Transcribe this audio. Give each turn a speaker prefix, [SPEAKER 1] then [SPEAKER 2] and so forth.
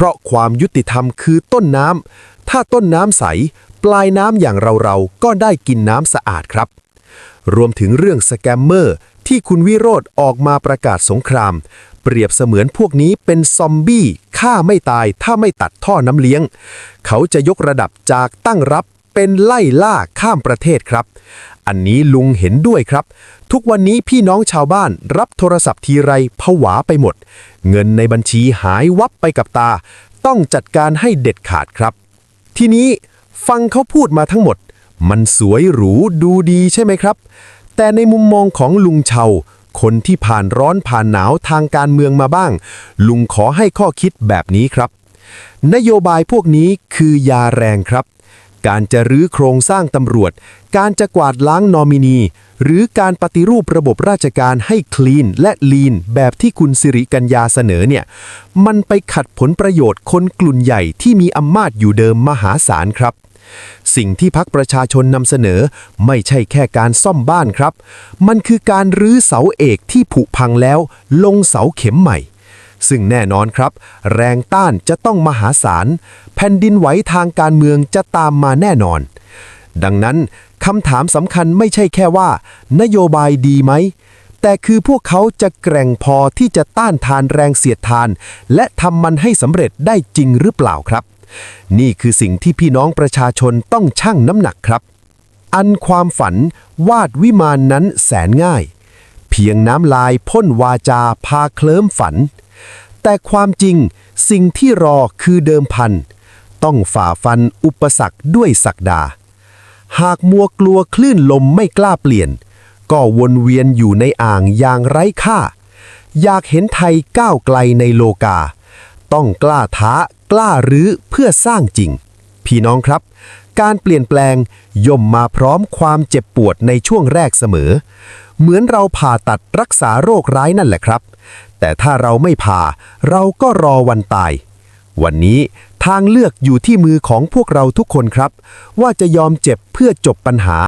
[SPEAKER 1] เพราะความยุติธรรมคือต้นน้ำ ถ้าต้นน้ำใส ปลายน้ำอย่างเราๆ ก็ได้กินน้ำสะอาดครับ รวมถึงเรื่องสแกมเมอร์ที่คุณวิโรธออกมาประกาศสงคราม เปรียบเสมือนพวกนี้เป็นซอมบี้ฆ่าไม่ตายถ้าไม่ตัดท่อน้ำเลี้ยง เขาจะยกระดับจากตั้งรับ เป็นไล่ล่าข้ามประเทศครับ อันนี้ลุงเห็นด้วยครับ ทุกวันนี้พี่น้องชาวบ้านรับโทรศัพท์ทีไรผวาไปหมด เงินในบัญชีหายวับไปกับตา ต้องจัดการให้เด็ดขาดครับ ทีนี้ฟังเขาพูดมาทั้งหมด มันสวยหรูดูดีใช่ไหมครับ แต่ในมุมมองของลุงเชาคนที่ผ่านร้อนผ่านหนาวทางการเมืองมาบ้าง ลุงขอให้ข้อคิดแบบนี้ครับ นโยบายพวกนี้คือยาแรงครับ การจะรื้อโครงสร้างตำรวจ การจะกวาดล้างนอมินี หรือการปฏิรูประบบราชการให้คลีนและลีนแบบที่คุณสิริกัญญาเสนอเนี่ย มันไปขัดผลประโยชน์คนกลุ่นใหญ่ที่มีอำนาจอยู่เดิมมหาศาลครับ สิ่งที่พักประชาชนนำเสนอไม่ใช่แค่การซ่อมบ้านครับ มันคือการรื้อเสาเอกที่ผุพังแล้ว ลงเสาเข็มใหม่ ซึ่งแน่นอนครับ แรงต้านจะต้องมหาศาล แผ่นดินไหวทางการเมืองจะตามมาแน่นอน ดังนั้นคำถามสำคัญไม่ใช่แค่ว่า นโยบายดีไหม แต่คือพวกเขาจะแกร่งพอที่จะต้านทานแรงเสียดทาน และทำมันให้สำเร็จได้จริงหรือเปล่าครับ นี่คือสิ่งที่พี่น้องประชาชนต้องชั่งน้ำหนักครับ อันความฝันวาดวิมานนั้นแสนง่าย เพียงน้ำลายพ่นวาจาพาเคลิ้มฝัน แต่ความจริงสิ่งที่รอคือเดิมพัน ต้องฝ่าฟันอุปสรรคด้วยศักดา หากมัวกลัวคลื่นลมไม่กล้าเปลี่ยน ก็วนเวียนอยู่ในอ่างอย่างไร้ค่า อยากเห็นไทยก้าวไกลในโลกา ต้องกล้าท้ากล้ารื้อเพื่อสร้างจริง พี่น้องครับ การเปลี่ยนแปลงย่อมมาพร้อมความเจ็บปวดในช่วงแรกเสมอ เหมือนเราผ่าตัดรักษาโรคร้ายนั่นแหละครับ แต่ถ้าเราไม่ผ่าเราก็รอวันตาย วันนี้ทางเลือกอยู่ที่มือของพวกเราทุกคนครับ ว่าจะยอมเจ็บเพื่อจบปัญหา